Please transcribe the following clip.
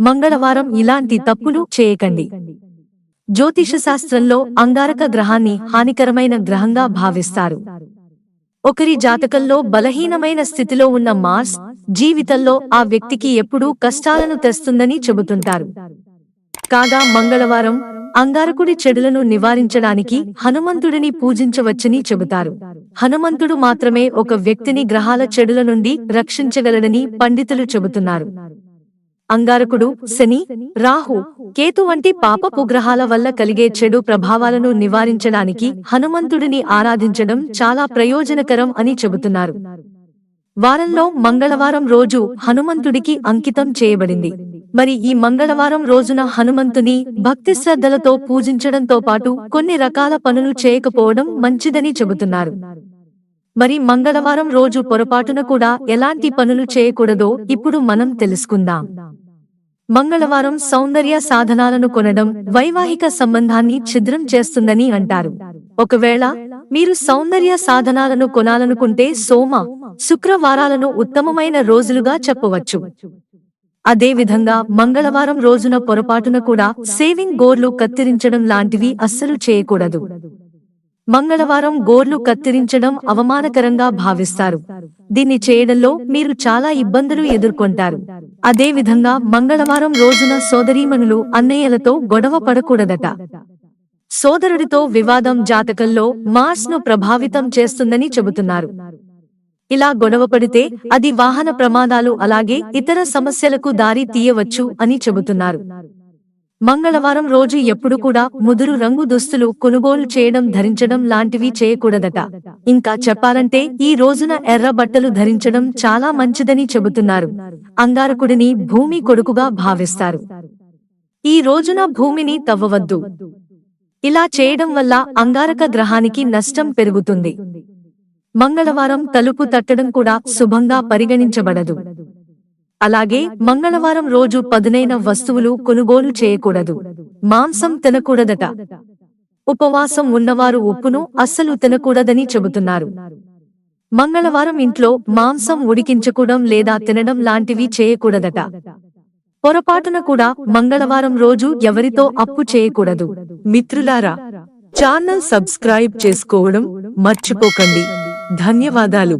మంగళవారం ఇలాంటి తప్పులు చేయకండి. జ్యోతిష శాస్త్రంలో అంగారక గ్రహాన్ని హానికరమైన గ్రహంగా భావిస్తారు. ఒకరి జాతకంలో బలహీనమైన స్థితిలో ఉన్న మార్స్ జీవితంలో ఆ వ్యక్తికి ఎప్పుడూ కష్టాలను తెస్తుందని చెబుతుంటారు. కాగా మంగళవారం అంగారకుడి చెడులను నివారించడానికి హనుమంతుడిని పూజించవచ్చని చెబుతారు. హనుమంతుడు మాత్రమే ఒక వ్యక్తిని గ్రహాల చెడుల నుండి రక్షించగలడని పండితులు చెబుతున్నారు. అంగారకుడు శని రాహు కేతు వంటి పాపపు గ్రహాల వల్ల కలిగే చెడు ప్రభావాలను నివారించడానికి హనుమంతుడిని ఆరాధించడం చాలా ప్రయోజనకరం అని చెబుతున్నారు. వారంలో మంగళవారం రోజు హనుమంతుడికి అంకితం చేయబడింది. మరి ఈ మంగళవారం రోజున హనుమంతుని భక్తి శ్రద్ధలతో పూజించడంతో పాటు కొన్ని రకాల పనులు చేయకపోవడం మంచిదని చెబుతున్నారు. మరి మంగళవారం రోజు పొరపాటున కూడా ఎలాంటి పనులు చేయకూడదో ఇప్పుడు మనం తెలుసుకుందాం. మంగళవారం సౌందర్య సాధనాలను కొనడం వైవాహిక సంబంధాన్ని ఛిద్రం చేస్తుందని అంటారు. ఒకవేళ మీరు సౌందర్య సాధనాలను కొనాలనుకుంటే సోమ శుక్రవారాలను ఉత్తమమైన రోజులుగా చెప్పవచ్చు. అదేవిధంగా మంగళవారం రోజున పొరపాటున కూడా సేవింగ్ గోర్లు కత్తిరించడం లాంటివి అస్సలు చేయకూడదు. మంగళవారం గోర్లు కత్తిరించడం అవమానకరంగా భావిస్తారు. దీన్ని చేయడంలో మీరు చాలా ఇబ్బందులు ఎదుర్కొంటారు. అదేవిధంగా మంగళవారం రోజున సోదరీమణులు అన్నయ్యలతో గొడవ పడకూడదట. సోదరుడితో వివాదం జాతకంలో మార్స్ను ప్రభావితం చేస్తుందని చెబుతున్నారు. ఇలా గొడవపడితే అది వాహన ప్రమాదాలు అలాగే ఇతర సమస్యలకు దారి తీయవచ్చు అని చెబుతున్నారు. మంగళవారం రోజు ఎప్పుడు కూడా ముదురు రంగు దుస్తులు కొనుగోలు చేయడం ధరించడం లాంటివి చేయకూడదట. ఇంకా చెప్పాలంటే ఈ రోజున ఎర్ర బట్టలు ధరించడం చాలా మంచిదని చెబుతున్నారు. అంగారకుడిని భూమి కొడుకుగా భావిస్తారు. ఈ రోజున భూమిని తవ్వవద్దు. ఇలా చేయడం వల్ల అంగారక గ్రహానికి నష్టం పెరుగుతుంది. మంగళవారం తలుపు తట్టడం కూడా శుభంగా పరిగణించబడదు. అలాగే మంగళవారం రోజు పదునైన వస్తువులు కొనుగోలు చేయకూడదు. మాంసం తినకూడదట. ఉపవాసం ఉన్నవారు ఉప్పును అస్సలు తినకూడదని చెబుతున్నారు. మంగళవారం ఇంట్లో మాంసం ఉడికించకూడం లేదా తినడం లాంటివి చేయకూడదట. పొరపాటున కూడా మంగళవారం రోజు ఎవరితో అప్పు చేయకూడదు. మిత్రులారా ఛానల్ సబ్స్క్రైబ్ చేసుకోవడం మర్చిపోకండి. ధన్యవాదాలు.